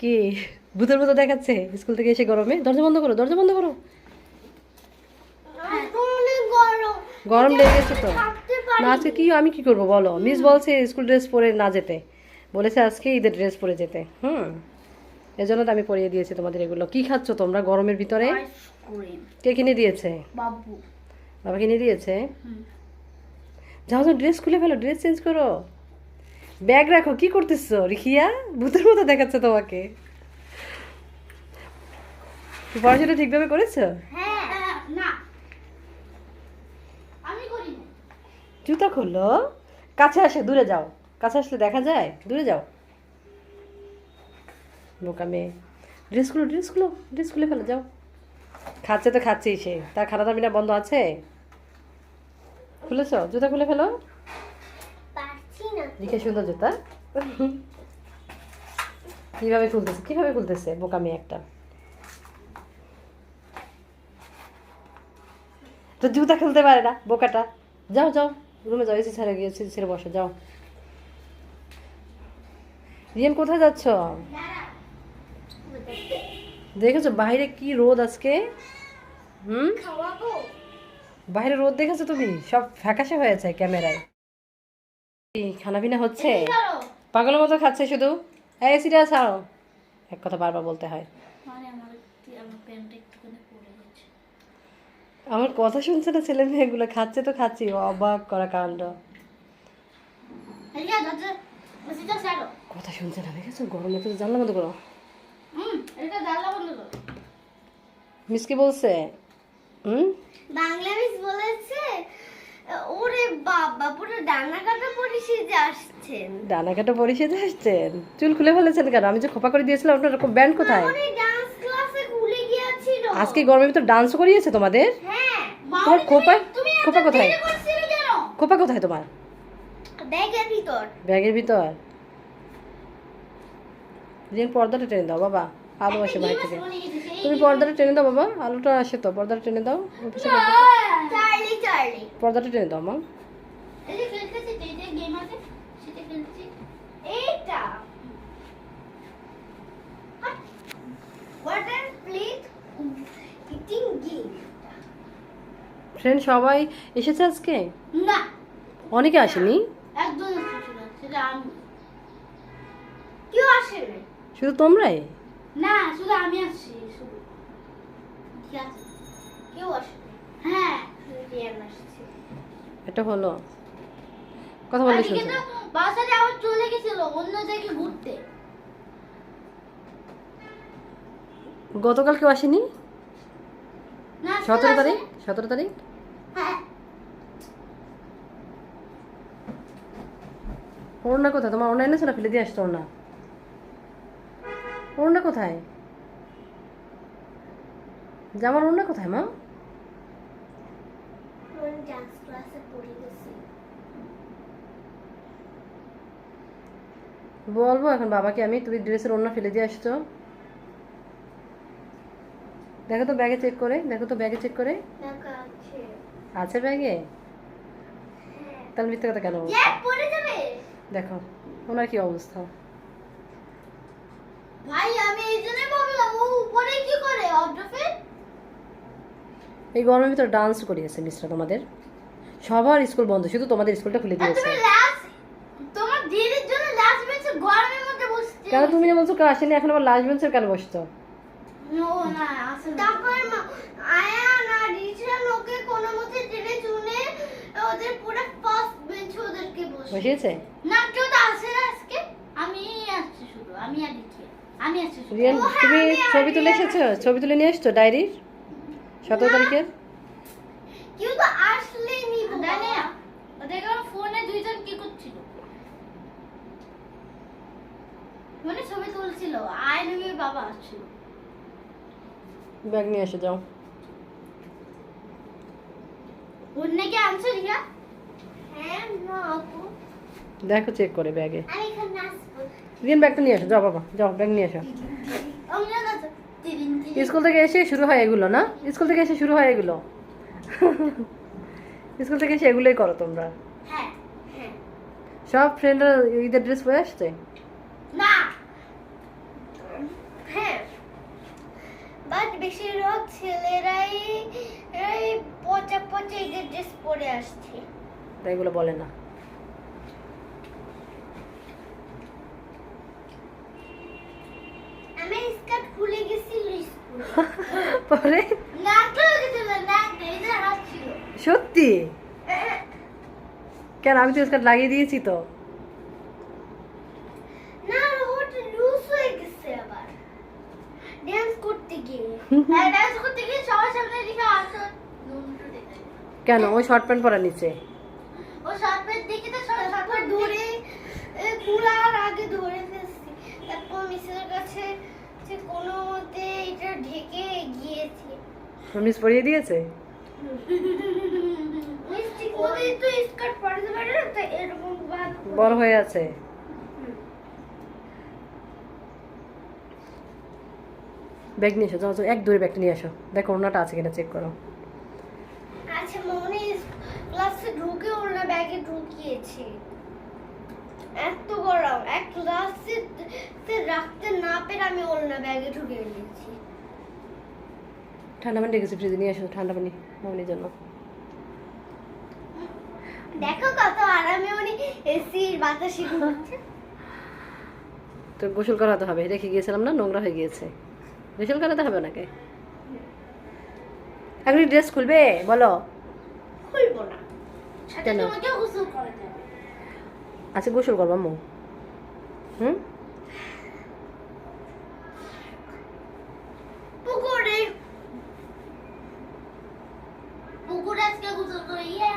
কি? ভূতের মতো দেখাচ্ছে স্কুল থেকে এসে গরমে? দরজা বন্ধ করো দরজা বন্ধ করো। গরম। লেগেছে তো। না আজকে কি আমি কি করব বলো? মিস বলছে স্কুল ড্রেস পরে না যেতে। বলেছে আজকে ঈদের ড্রেস পরে যেতে। হুম? এজন্য তো আমি পরিয়ে দিয়েছি তোমাদের এগুলো। কি খাচ্ছ তোমরা গরমের ভিতরে? কে কিনে দিয়েছে? বাবু। বাবা কিনে দিয়েছে? যাও তো ড্রেস খুলে ফেলো ড্রেস চেঞ্জ করো। ব্যাগ রাখো কি করতেছো? রিখিয়া ভূতের মতো দেখাচ্ছে তোমাকে। পড়াশোনা ঠিকভাবে করেছ? হ্যাঁ জুতা খুললো কাছে আসে দূরে যাও। কাছে আসলে দেখা যায়? দূরে যাও। বোকা মেয়ে। ড্রেস খুলো ড্রেস খুলো ফেলো যাও। খাচ্ছে তো খাচ্ছেই সে। তার খানা দামিনা বন্ধ আছে? খুলেছো? জুতা খুলে ফেলো? লিখে সুন্দর জুতা। কীভাবে খুলতেছে? কীভাবে খুলতেছে? বোকা মেয়ে একটা। তো জুতা খুলতে পারে না বোকাটা। যাও যাও রুমে যাও এসি ছেড়ে গিয়ে এসি ছেড়ে বসো যাও। রিয়ান কোথায় যাচ্ছ? দেখেছ বাইরে কি রোদ আজকে? হুম? বাইরে রোদ দেখেছ তুমি? সব ফ্যাকাশে হয়েছে ক্যামেরায়। খানা পিনা হচ্ছে? পাগলের মতো খাচ্ছে শুধু? এই সিরিয়া ছাড়ো। এক কথা বারবার বলতে হয়। মানে আমার কথা শুনছে না ছেলে মেয়েগুলো? খাচ্ছে তো খাচ্ছি অবাক করা কাণ্ড। কথা শুনছে না দেখেছ? গরমে তো জানলা বন্ধ করো। হুম এটা জানলা বন্ধ করো। মিস কি বলছে? হুম? বাংলা মিস বলেছে ওরে বাবা পুরো ডানা কাটা আসছেন। ডানা কাটা পরিষেধে আসছেন? চুল খুলে ফেলেছেন কেন? আমি যে খোপা করে দিয়েছিলাম আপনার এরকম ব্যান্ড কোথায়? ডান্স ক্লাসে ভুলে গিয়েছিল। আজকে গরমের ভিতর ডান্স করিয়েছে তোমাদের? হ্যাঁ তোমার খোপা খোপা কোথায়? খোপা কোথায় তোমার? ব্যাগের ভিতর। ব্যাগের ভিতর। পর্দাটা টেনে দাও বাবা। আলো আসে বাইরে থেকে। তুমি পর্দাটা টেনে দাও বাবা। আলোটা আসে তো পর্দাটা টেনে দাও। পর্দাটা টেনে দাও মা এই যে খেলতেছি যে যে গেম আছে সেটা খেলছি এইটা water plate eating game friend সবাই এসেছে আজকে? না। অনেকে আসেনি? একদম সেটা আমি। কেউ আসে নাই শুধু তোমরাই? না শুধু আমি আসছি শুধু। ঠিক আছে। কেউ আসে নাই। হ্যাঁ শুধু রিয়ান আসছে। এটা হলো। কথা বাসাতে আবার চলে গেছিল অন্য জায়গায় ঘুরতে। গতকাল কেউ আসেনি সতেরো তারিখ? সতেরো তারিখ? হ্যাঁ। ওড়না কোথায়? তোমার ওড়না এনেছো না ফেলে দিয়ে আসতো ওড়না ওড়না কোথায়? জামার ওড়না কোথায় মা? বলব এখন বাবাকে আমি তুমি ড্রেসের ওড়না ফেলে দিয়ে আসছো। দেখো তো ব্যাগে চেক করে দেখো তো ব্যাগে চেক করে। আছে। ব্যাগে? তাহলে মিথ্যে কথা কেন দেখো ওনার কি অবস্থা? ভাই আমি এই জন্যই ভাবলাম ও উপরে কি করে? এই গরমের ভিতরে ডান্স করিয়েছে মিস্টার তোমাদের। সবার স্কুল বন্ধ শুধু তোমাদের স্কুলটা খুলে দিয়েছে। তোমার দিদির জন্য লাস্ট বেঞ্চে গরমের মধ্যে বসছে কেন তুমি যে বলছো আসেনি এখন আবার লাস্ট বেঞ্চের কেন বসতো নো না আসলে তারপর আয়া না রিচা লোকে কোনো মতে টেনে চুনে ওদের পুরো ফার্স্ট বেঞ্চ ওদেরকে বসিয়েছে? না কেউ তো আসে আজকে। আমি আসছি শুধু আমি আর রিচা। আমি আসছি শুধু। রিয়ান তুমি ছবি তুলে এসেছ? ছবি তুলে নিয়ে এসছো ডায়েরির? সতেরো তারিখের? কেউ তো আসলে নিব জানি ফোনে দুইজন কি করছিল? মানে ছবি তুলছিল। আয় নবী বাবা আসছিল। ব্যাগ নিয়ে এসে যাও। হ্যাঁ দেখো চেক করে ব্যাগে। আমি এখানে আসব। রিয়ান ব্যাগটা নিয়ে এসো। যাও বাবা যাও ব্যাগ নিয়ে এসো। স্কুল থেকে এসে শুরু হয় এগুলো না? স্কুল থেকে এসে শুরু হয় এগুলো। স্কুল থেকে এসে এগুলোই করো তোমরা। হ্যাঁ হ্যাঁ। সব ফ্রেন্ডরা ঈদের ড্রেস পরে আসছে? না। বেশিরভাগ ছেলেরাই এই পচা পচা ঈদের ড্রেস পরে আসছে। এগুলো বলে না। আমি স্কার্ট খুলে পরে? গেছিল এই ছিল। সত্যি? কেন আমি তো স্কার্ট লাগিয়ে দিয়েছি তো না ওটা লুজ হয়ে গেছে আবার ড্যান্স করতে গিয়ে হ্যাঁ ড্যান্স করতে গিয়ে সবার সামনে দেখে আসো নুনটু দেখে কেন? ওই শর্ট প্যান্ট পরা নিচে। ও সাপের দিকে তো ধরে কুলার আগে ধরে ফেলছি। তারপর মিসের কাছে যে কোনো মতে এটা ঢেকে গিয়েছে। মিস পরিয়ে দিয়েছে? মিষ্টি ওদের তো স্কার্ট পরাতে পারে না তাই এরকম বড় হয়ে আছে। ব্যাগ নিয়ে এসো যাও যাও, এক দূরে ব্যাগটা নিয়ে আসো। দেখো ওনাটা আছে কিনা চেক করো। আচ্ছা মনে ক্লাসে ঢুকে ব্যাগে ঢুকিয়েছে। এত গরম। এক ক্লাসে তে রাখতে না পেরে আমি ব্যাগে ঠান্ডা পানি রেখেছি ফ্রিজে নিয়ে আসো ঠান্ডা পানি মামনির জন্য। দেখো কত আরামে উনি এসির বাতাসে ঘুমাচ্ছে তো গোসল করাতে হবে রেখে গিয়েছিলাম না নোংরা হয়ে গিয়েছে। গোসল করাতে হবে ওনাকে। এখন ড্রেস খুলবে? বলো। খুলবো না। কেন? আচ্ছা গোসল করব আম্মু। হুম? করে ইয়ে।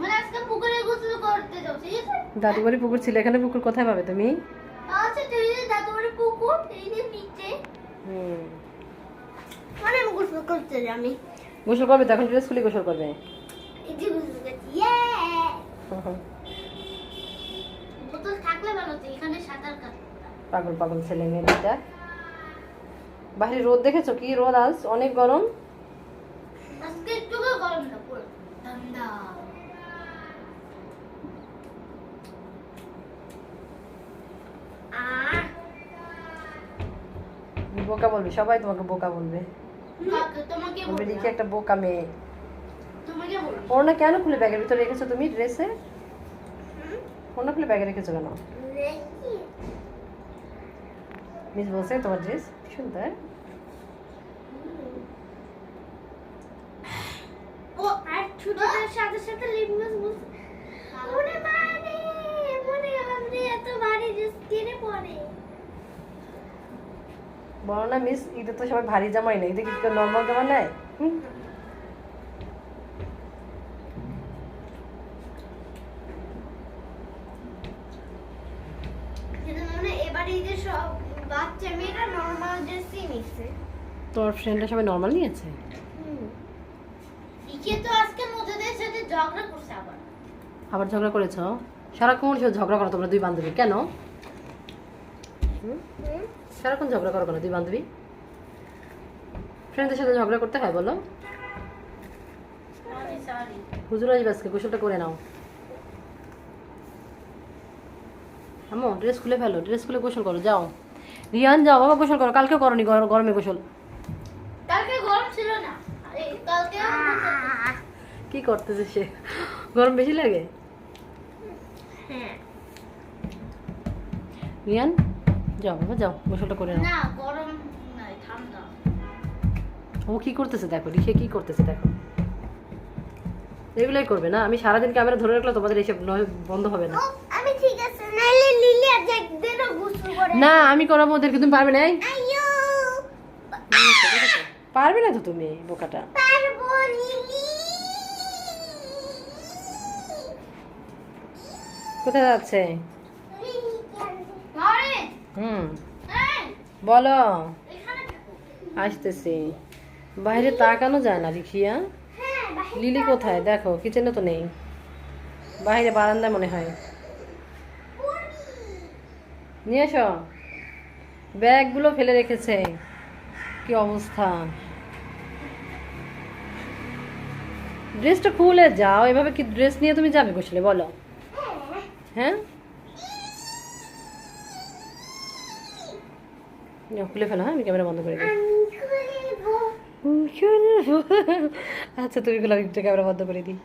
মানে আছে? দাদুবাড়ি পুকুর ছিল এখানে পুকুর কোথায় পাবে তুমি? আচ্ছা তুই যে দাদুবাড়ি পুকুর এই যে নিচে। হুম। মানে আমি গোসল করতে আমি। গোসল করবে তখন ড্রেস খুলে গোসল করবে। এই যে গোসল করছি ইয়ে! হুম, হুম। বোতল থাকলে ভালো তো এখানে সাঁতার কাটতে পাগল পাগল ছেলে মেয়েটা বাইরে রোদ দেখেছ? কি রোদ আজ? অনেক গরম। আজকে একটু গরম না পুরো ঠান্ডা। বোকা বলবি সবাই তোমাকে বোকা বলবে। বলবে বলব। একটা বোকা মেয়ে। তোমাকে বলব। ওর না কেন খুলে ব্যাগের ভিতরে রেখেছো তুমি ড্রেসে? ওর না খুলে ব্যাগে রেখেছো কেন? মিস বলছে তোমার ড্রেস সুন্দর ও আর ছুটির সাথে সাথে লিপমাস বলছে মনে মানে মনে গেলাম রে এত ভারী ড্রেস কিনে পরে বলো না মিস ঈদে তো সবাই ভারী জামাই নেই ঈদে কি নর্মাল জামা নেয়? হুম? মনে তোর ফ্রেন্ডরা সবাই নর্মাল নিয়েছে? তো আজকে মজাদের সাথে ঝগড়া করছে আবার। আবার ঝগড়া করেছ? সারাক্ষণ ঝগড়া করো তোমরা দুই বান্ধবী কেন? হুম? সারাক্ষণ ঝগড়া করো কেন দুই বান্ধবী? ফ্রেন্ডদের সাথে ঝগড়া করতে হয় বলো। হুজুর আসবে আজকে গোসলটা করে নাও। আম্মু ড্রেস খুলে ফেলো ড্রেস খুলে গোসল করো যাও। রিয়ান যাও বাবা গোসল করো কালকেও করনি গর- গরমে গোসল। কালকে গরম ছিল না। কালকে কি করতেছে সে? গরম বেশি লাগে? হ্যাঁ। রিয়ান? যাও বাবা যাও গোসলটা করে না গরম নাই ঠান্ডা। ও কি করতেছে দেখো রিখে কি করতেছে দেখো। এগুলোই করবে না আমি সারাদিন ক্যামেরা ধরে রাখলে তোমাদের এইসব বন্ধ হবে না। আমি ঠিক আছে নাইলে লিলি আজ একদিনও গোসল করে। না আমি করাবো ওদেরকে তুমি পারবে না? পারবে না তো তুমি বোকাটা। পারব লিলি! কোথায় যাচ্ছে? হুম। বলো। আসতেছি। বাইরে তাকানো যায় না রিখিয়া হ্যাঁ? লিলি কোথায়? দেখো কিচেনে তো নেই। বাইরে বারান্দায় মনে হয়। নিয়ে এসো। ব্যাগগুলো ফেলে রেখেছে। কি অবস্থা? ড্রেসটা খুলে যাও। এভাবে কি ড্রেস নিয়ে তুমি যাবে গোসলে? বলো। হ্যাঁ? খুলে ফেলো হ্যাঁ? আমি ক্যামেরা বন্ধ করে দিই। আচ্ছা তুমি খুলে আমি ক্যামেরা বন্ধ করে দিই।